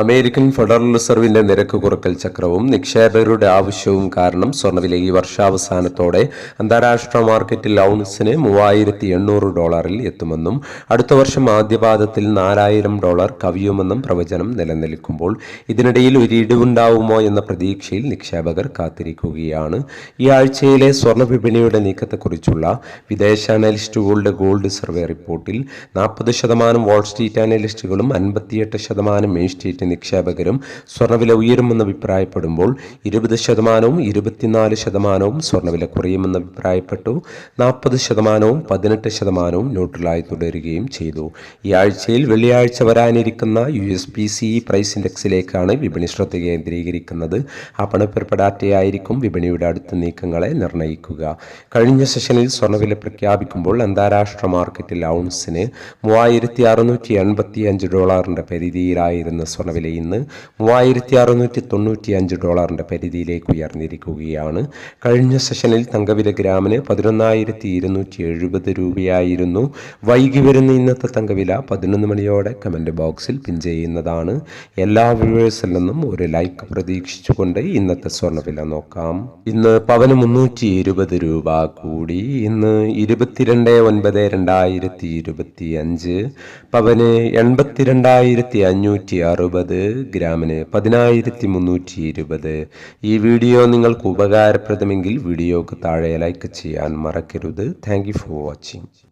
American federal റിസർവിന്റെ നിരക്ക് കുറക്കൽ ചക്രവും നിക്ഷേപകരുടെ ആവശ്യവും കാരണം സ്വർണവില ഈ വർഷാവസാനത്തോടെ അന്താരാഷ്ട്ര മാർക്കറ്റിൽ ഔൺസിന് മൂവായിരത്തി എണ്ണൂറ് ഡോളറിൽ എത്തുമെന്നും അടുത്ത വർഷം ആദ്യപാദത്തിൽ നാലായിരം ഡോളർ കവിയുമെന്നും പ്രവചനം നിലനിൽക്കുമ്പോൾ ഇതിനിടയിൽ ഒരു ഇടിവുണ്ടാവുമോ എന്ന പ്രതീക്ഷയിൽ നിക്ഷേപകർ കാത്തിരിക്കുകയാണ്. ഈ ആഴ്ചയിലെ സ്വർണ വിപണിയുടെ നീക്കത്തെക്കുറിച്ചുള്ള വിദേശ അനലിസ്റ്റുകളുടെ ഗോൾഡ് സർവേ റിപ്പോർട്ടിൽ നാൽപ്പത് ശതമാനം വാൾസ്ട്രീറ്റ് അനലിസ്റ്റുകളും അൻപത്തിയെട്ട് ശതമാനം മെയിൻ സ്ട്രീറ്റ് നിക്ഷേപകരും സ്വർണവില ഉയരുമെന്ന് അഭിപ്രായപ്പെടുമ്പോൾ ഇരുപത് ശതമാനവും ഇരുപത്തിനാല് ശതമാനവും സ്വർണവില കുറയുമെന്ന് അഭിപ്രായപ്പെട്ടു. നാൽപ്പത് ശതമാനവും പതിനെട്ട് ശതമാനവും ന്യൂട്രലായി തുടരുകയും ചെയ്തു. ഈ ആഴ്ചയിൽ വെള്ളിയാഴ്ച വരാനിരിക്കുന്ന U S P C price ഇൻഡെക്സിലേക്കാണ് വിപണി ശ്രദ്ധ കേന്ദ്രീകരിക്കുന്നത്. ആ പണപ്പെരുപ്പടാറ്റയായിരിക്കും വിപണിയുടെ അടുത്ത നീക്കങ്ങളെ നിർണയിക്കുക കഴിഞ്ഞ സെഷനിൽ സ്വർണവില പ്രഖ്യാപിക്കുമ്പോൾ അന്താരാഷ്ട്ര മാർക്കറ്റിൽ ഔൺസിന് മൂവായിരത്തി അറുന്നൂറ്റി എൺപത്തി അഞ്ച് ഡോളറിന്റെ പരിധിയിലായിരുന്ന സ്വർണവില ഇന്ന് മൂവായിരത്തി അറുന്നൂറ്റി തൊണ്ണൂറ്റി അഞ്ച് ഡോളറിന്റെ പരിധിയിലേക്ക് ഉയർന്നിരിക്കുകയാണ്. കഴിഞ്ഞ സെഷനിൽ തങ്കവില ഗ്രാമിന് പതിനൊന്നായിരത്തി ഇരുന്നൂറ്റി എഴുപത് രൂപയായിരുന്നു. വൈകി വരുന്ന ഇന്നത്തെ തങ്കവില പതിനൊന്ന് മണിയോടെ കമന്റ് ബോക്സിൽ പിൻ ചെയ്യുന്നതാണ്. എല്ലാ വ്യൂവേഴ്സിൽ നിന്നും ഒരു ലൈക്ക് പ്രതീക്ഷിച്ചുകൊണ്ട് ഇന്നത്തെ സ്വർണവില നോക്കാം. ഇന്ന് പവന് മുന്നൂറ്റി ഇരുപത് രൂപ കൂടി. ഇന്ന് ഇരുപത്തിരണ്ട് ഒൻപത് രണ്ടായിരത്തി ഇരുപത്തി അഞ്ച് പവന് എൺപത്തിരണ്ടായിരത്തി അഞ്ഞൂറ്റി അറുപത് ഗ്രാമിന് പതിനായിരത്തി മുന്നൂറ്റി ഇരുപത് ഈ വീഡിയോ നിങ്ങൾക്ക് ഉപകാരപ്രദമെങ്കിൽ വീഡിയോക്ക് താഴെ ലൈക്ക് ചെയ്യാൻ മറക്കരുത്. Thank for watching